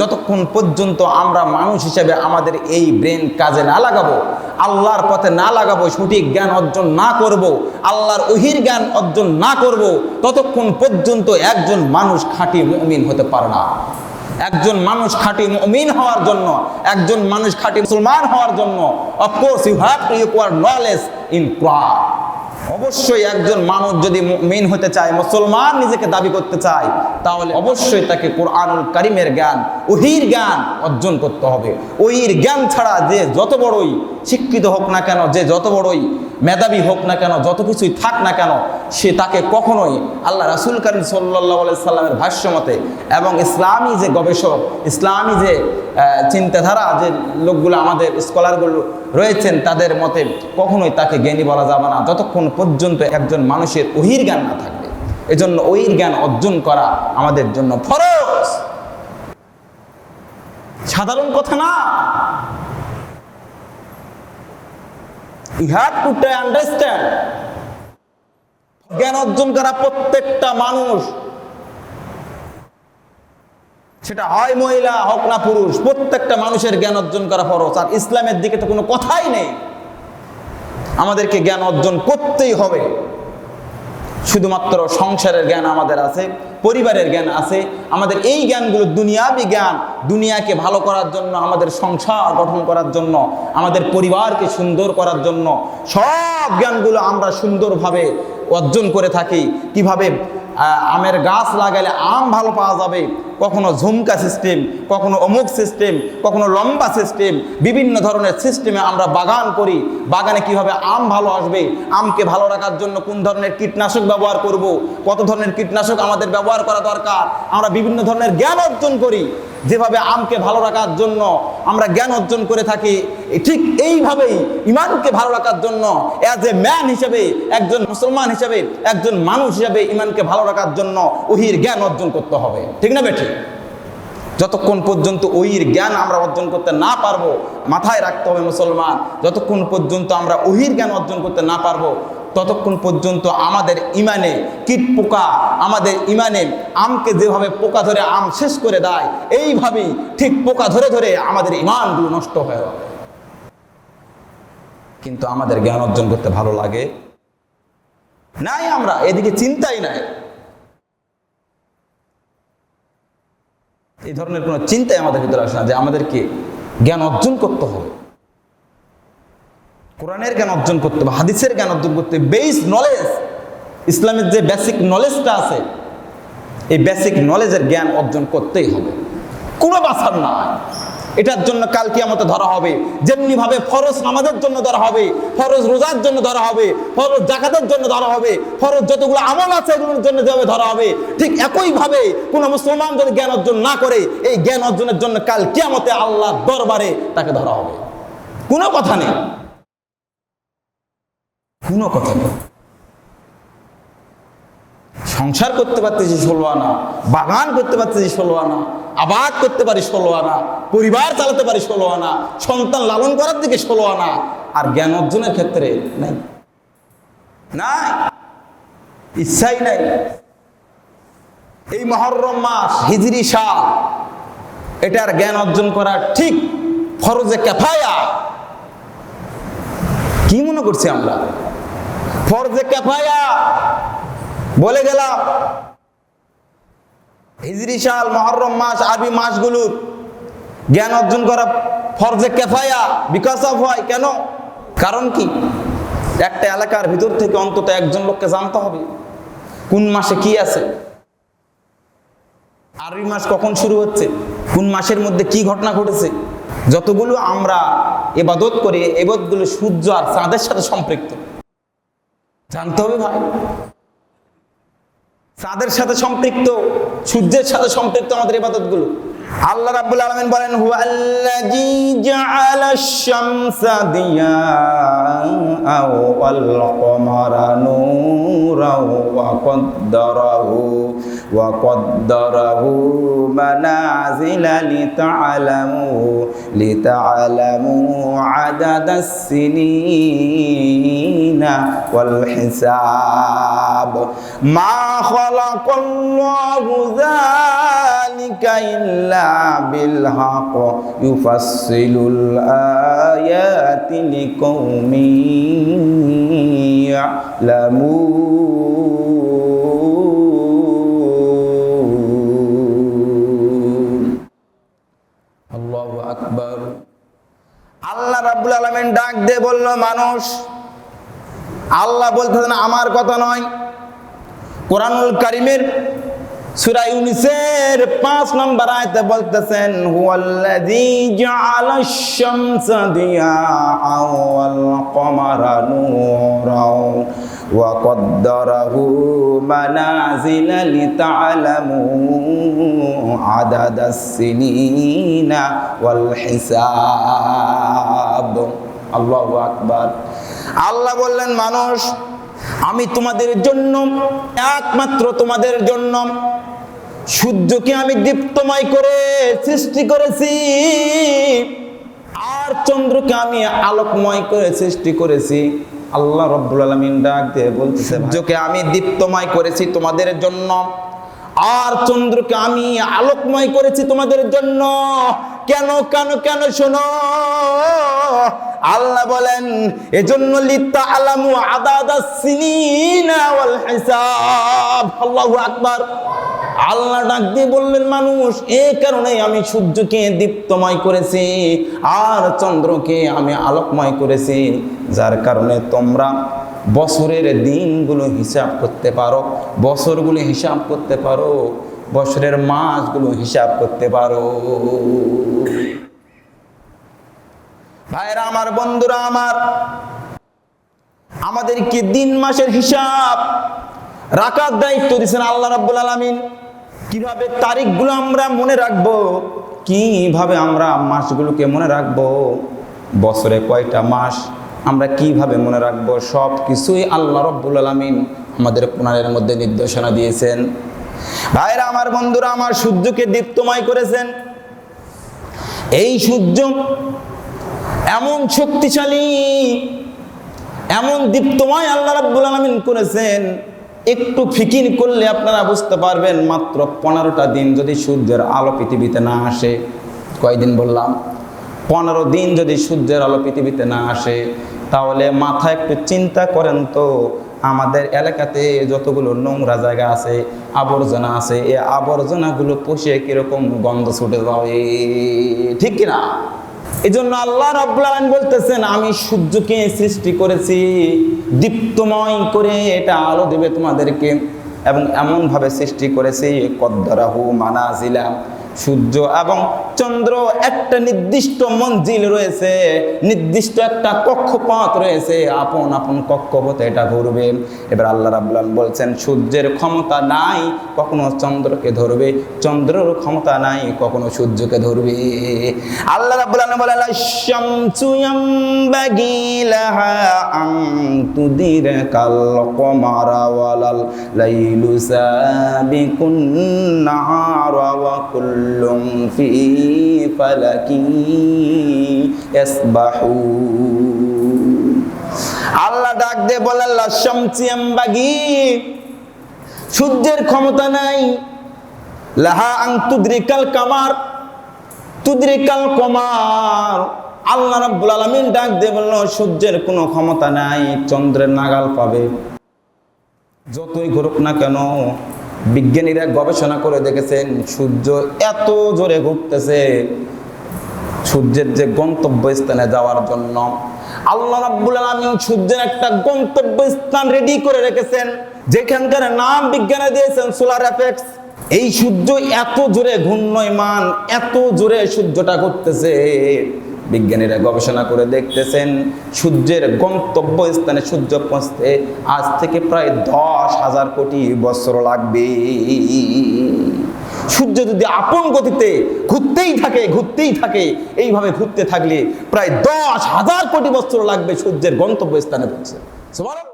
যতক্ষণ পর্যন্ত আমরা মানুষ হিসেবে আমাদের এই ব্রেন কাজে না লাগাবো, আল্লাহর পথে না লাগাবো, সঠিক জ্ঞান অর্জন না করব, আল্লাহর অহির জ্ঞান অর্জন না করব, ততক্ষণ পর্যন্ত একজন মানুষ খাঁটি মুমিন হতে পারে না। একজন মানুষ খাঁটি মুমিন হওয়ার জন্য, একজন মানুষ খাঁটি মুসলমান হওয়ার জন্য of course you have to acquire knowledge in Quran অবশ্যই একজন মানুষ যদি মেন হতে চায়, মুসলমান নিজেকে দাবি করতে চায়, তাহলে অবশ্যই তাকে কোরআনুল কারিমের জ্ঞান, ওহির জ্ঞান অর্জন করতে হবে। ওহির জ্ঞান ছাড়া যে যত বড়ই শিক্ষিত হোক না কেন, যে যত বড়ই মেধাবী হোক না কেন, যত কিছুই থাক না কেন, সে তাকে কখনোই আল্লাহ রাসুল করিম সাল্লাহ সাল্লামের ভাষ্য মতে এবং ইসলামী যে গবেষক, ইসলামী যে চিন্তাধারা যে লোকগুলো আমাদের স্কলারগুলো রয়েছেন, তাদের মতে কখনোই তাকে জ্ঞানী বলা যাবে না। যতক্ষণ পর্যন্ত একজন মানুষের ওহির জ্ঞান না থাকবে। এজন্য ওহির জ্ঞান অর্জন করা আমাদের জন্য ফরজ। সাধারণ কথা না। ইউ হ্যাভ টু আন্ডারস্ট্যান্ড জ্ঞান অর্জন করা প্রত্যেকটা মানুষ। সেটা হয় মহিলা, হোক না পুরুষ, প্রত্যেকটা মানুষের জ্ঞান অর্জন করা ফরজ। আর ইসলামের দিকে তো কোনো কথাই নেই। আমাদেরকে জ্ঞান অর্জন করতেই হবে। শুধুমাত্র সংসারের জ্ঞান আমাদের আছে, পরিবারের জ্ঞান আছে। আমাদের এই জ্ঞানগুলো দুনিয়াবি জ্ঞান, দুনিয়াকে ভালো করার জন্য, আমাদের সংসার গঠন করার জন্য, আমাদের পরিবারকে সুন্দর করার জন্য, সব জ্ঞানগুলো আমরা সুন্দরভাবে অর্জন করে থাকি। কীভাবে আমের গাছ লাগালে আম ভালো পাওয়া যাবে। কখনো ঝুমকা সিস্টেম কখনো অমুক সিস্টেম কখনো লম্বা সিস্টেম বিভিন্ন ধরনের সিস্টেমে আমরা বাগান করি। বাগানে কীভাবে আম ভালো আসবে, আমকে ভালো রাখার জন্য কোন ধরনের কীটনাশক ব্যবহার করব, কত ধরনের কীটনাশক আমাদের ব্যবহার করা দরকার, আমরা বিভিন্ন ধরনের জ্ঞান অর্জন করি। যেভাবে আমকে ভালো রাখার জন্য আমরা জ্ঞান অর্জন করে থাকি ঠিক এইভাবেই ইমানকে ভালো রাখার জন্য অ্যাজ এ ম্যান হিসেবে, একজন মুসলমান হিসেবে, একজন মানুষ হিসেবে ইমানকে ভালো রাখার জন্য ওহির জ্ঞান অর্জন করতে হবে। ঠিক না বেঠি? যতক্ষণ পর্যন্ত ওহির জ্ঞান আমরা অর্জন করতে না পারব, মাথায় রাখতে হবে মুসলমান, যতক্ষণ পর্যন্ত আমরা ওহির জ্ঞান অর্জন করতে না পারব ততক্ষণ পর্যন্ত আমাদের ইমানে কীট পোকা, আমাদের ইমানে আমকে যেভাবে পোকা ধরে আম শেষ করে দেয়, এইভাবেই ঠিক পোকা ধরে ধরে আমাদের ইমানগুলো নষ্ট হয়ে যাবে। কিন্তু আমাদের জ্ঞান অর্জন করতে ভালো লাগে? নাই আমরা, এদিকে চিন্তাই নাই। এই ধরনের কোনো চিন্তাই আমাদের ভিতরে আসে না যে আমাদেরকে জ্ঞান অর্জন করতে হবে। কোরআনের জ্ঞান অর্জন করতে হবে, হাদিসের জ্ঞান অর্জন করতে হবে। বেস নলেজ ইসলামের যে বেসিক নলেজটা আছে, এই বেসিক নলেজের জ্ঞান অর্জন করতেই হবে। কোনো বাছার না এটার জন্য কাল কিয়ামতে ধরা হবে। যেমনি ভাবে ফরজ নামাজের জন্য ধরা হবে, ফরজ রোজার জন্য ধরা হবে, ফরজ জাকাতের জন্য ধরা হবে, ফরজ যতগুলো আমল আছে এগুলোর জন্য যেভাবে ধরা হবে, ঠিক একই ভাবে কোন মুসলমান যদি জ্ঞান অর্জন না করে, এই জ্ঞান অর্জনের জন্য কাল কিয়ামতে আল্লাহ দরবারে তাকে ধরা হবে। কোনো কথা নেই। কোনো কথা নেই সংসার করতে পারতেছি ষোলো আনা বাগান করতে পারতেছি ষোলো আনা আবাদ করতে পারি ষোলো আনা পরিবার চালাতে পারি ষোলো আনা সন্তান লালন করার দিকে ষোলো আনা আর জ্ঞান অর্জনের ক্ষেত্রে নাই। নাই। ইচ্ছাই নাই। এই মহরম মাস, হিজরি সাল এটার জ্ঞান অর্জন করা ঠিক ফরজে ক্যাফায়া কি মনে করছি আমরা? ফরজে কেফায়া। বলে গেলাম, হিজরি সাল, মহরম মাস, আরবি মাসগুলোর জ্ঞান অর্জন করা ফরজে কেফায়া বিকাশ অফ হয়। কেন? কারণ কি? একটা এলাকার ভিতর থেকে অন্তত একজন লোককে জানতে হবে, কোন মাসে কি আছে, আরবি মাস কখন শুরু হচ্ছে, কোন মাসের মধ্যে কি ঘটনা ঘটেছে, যতগুলো আমরা এবাদত করি, এবাদতগুলো সূর্য আর চাঁদের সাথে সম্পৃক্ত। জানতে হবে ভাই। চাঁদের সাথে সম্পৃক্ত, সূর্যের সাথে সম্পৃক্ত আমাদের ইবাদতগুলো। আল্লাহ রাব্বুল আলামিন বলেন, হুয়াল্লাযী জাআলাশ শামসা দিয়াআ والقمر نورا وقدره وقدره منازل لتعلموا لتعلموا عدد السنين والحساب. ما خلق الله ذلك إلا بالحق يفصل الآيات لقوم يعلمون আল্লাহু আকবার আল্লাহ রাব্বুল আলামিন ডাক দিয়ে বলল মানুষ আল্লাহ বলতেছেন আমার কথা নয় কোরআনুল কারিমের সূরা ইউনিসের 5 নম্বর আয়াতে বলতেছেন, হুয়াল্লাযী জাআলাশ শামসা দিয়াআ ওয়াল কমারা নূরাও ওয়া কদ্দারাহু মানাজিলা লিতা'লামু আদাদাস সিনিনা ওয়াল হিসাব। আল্লাহু আকবার। আল্লাহ বললেন, মানুষ আমি তোমাদের জন্য, একমাত্র তোমাদের জন্য সূর্যকে আমি দীপ্তময় করে সৃষ্টি করেছি। আর চন্দ্রকে আমি আলোকময় করে সৃষ্টি করেছি। আল্লাহ রব্বুল আলমিন ডাক দিয়ে বলতেছে সূর্যকে আমি দীপ্তময় করেছি তোমাদের জন্য, আর চন্দ্রকে আমি আলোকময় করেছি তোমাদের জন্য। কেন কেন কেন, শোনো আল্লাহ বলেন, এজন্য লিত্তা আলামু আদাদা সিনিনা ওয়াল হিসাব। আল্লাহু আকবার। আল্লাহ ডাক দিয়ে বললেন, মানুষ এই কারণে আমি সূর্যকে দীপ্তময় করেছি আর চন্দ্রকে আমি আলোকময় করেছি। যার কারণে তোমরা বছরের দিনগুলো হিসাব করতে পারো, বছরগুলো হিসাব করতে পারো, বছরের মাসগুলো হিসাব করতে পারো। ভাইরা, আমার বন্ধুরা, আমার আমাদেরকে দিন মাসের হিসাব? রাখার দায়িত্ব দিয়েছেন আল্লাহ রাব্বুল আলামিন। কীভাবে তারিখগুলো আমরা মনে রাখব? কীভাবে আমরা মাসগুলোকে মনে রাখব? বছরে কয়টা মাস আমরা কীভাবে মনে রাখব? সব কিছুই আল্লাহ রব্বুল আলমিন আমাদের কোরআনের মধ্যে নির্দেশনা দিয়েছেন। ভাইরা, আমার বন্ধুরা, আমার সূর্যকে দীপ্তময় করেছেন। এই সূর্য এমন শক্তিশালী, এমন দীপ্তময় আল্লাহ রাব্বুল আলমিন করেছেন, একটু ফিকির করলে আপনারা বুঝতে পারবেন মাত্র পনেরোটা দিন যদি সূর্যের আলো পৃথিবীতে না আসে। কয়দিন বললাম? পনেরো দিন যদি সূর্যের আলো পৃথিবীতে না আসে, তাহলে মাথা একটু চিন্তা করেন তো। আমাদের এলাকাতে যতগুলো নোংরা জায়গা আছে, আবর্জনা আছে, এই আবর্জনাগুলো পষে কীরকম গন্ধ ছুটে যাবে? ঠিক কিনা? এই জন্য আল্লাহ রাব্বুল আলামিন বলতেছেন, আমি সূর্যকে সৃষ্টি করেছি, দীপ্তময় করে এটা আলো দেবে তোমাদেরকে এবং এমনভাবে সৃষ্টি করেছি, কদ্দরাহু মানাজিলা সূর্য এবং চন্দ্র একটা নির্দিষ্ট মঞ্জিল রয়েছে, নির্দিষ্ট একটা কক্ষপথ রয়েছে। আপন আপন কক্ষপথে এটা ঘুরবে এবার আল্লাহ রাবুল্লাহ বলছেন, সূর্যের ক্ষমতা নাই, কখনো চন্দ্রকে ধরবে। চন্দ্রের ক্ষমতা নাই, কখনো সূর্যকে ধরবে। আল্লাহ রাবুল্লাহ বলে ওয়ালাল লাইলু সাবিকুন নাহারা ওয়া কুল্লুম ফি ফালাকি ইয়াসবাহুন আল্লাহ ডাক দিয়ে বলে আল্লাহ শামসি সূর্যের ক্ষমতা নাই। লাহা আং তুদ্রিকাল কামার, তুদ্রিকাল কমার। আল্লাহ রাব্বুল আলামিন ডাক দিয়ে বলল, সূর্যের কোনো ক্ষমতা নাই, চন্দ্রের নাগাল পাবে। যতই ঘুরুক না কেন বিজ্ঞানীরা গবেষণা করে দেখেছেন, সূর্য এত জোরে ঘুরতেছে। সূর্যের যে গন্তব্য স্থানে যাওয়ার জন্য আল্লাহ রাব্বুল আলামিন সূর্যের একটা গন্তব্য স্থান রেডি করে রেখেছেন, যেখানকার নাম বিজ্ঞানে দিয়েছেন সোলার এফেক্টস এই সূর্য এত জোরে ঘূর্ণয়মান এত জোরে সূর্যটা ঘুরতেছে। বিজ্ঞানীরা গবেষণা করে দেখতেছেন, সূর্যের গন্তব্য স্থানে সূর্য পৌঁছতে আজ থেকে প্রায় দশ হাজার কোটি বছর লাগবে। সূর্য যদি আপন গতিতে ঘুরতেই থাকে ঘুরতেই থাকে, এইভাবে ঘুরতে থাকলে প্রায় দশ হাজার কোটি বছর লাগবে সূর্যের গন্তব্য স্থানে পৌঁছে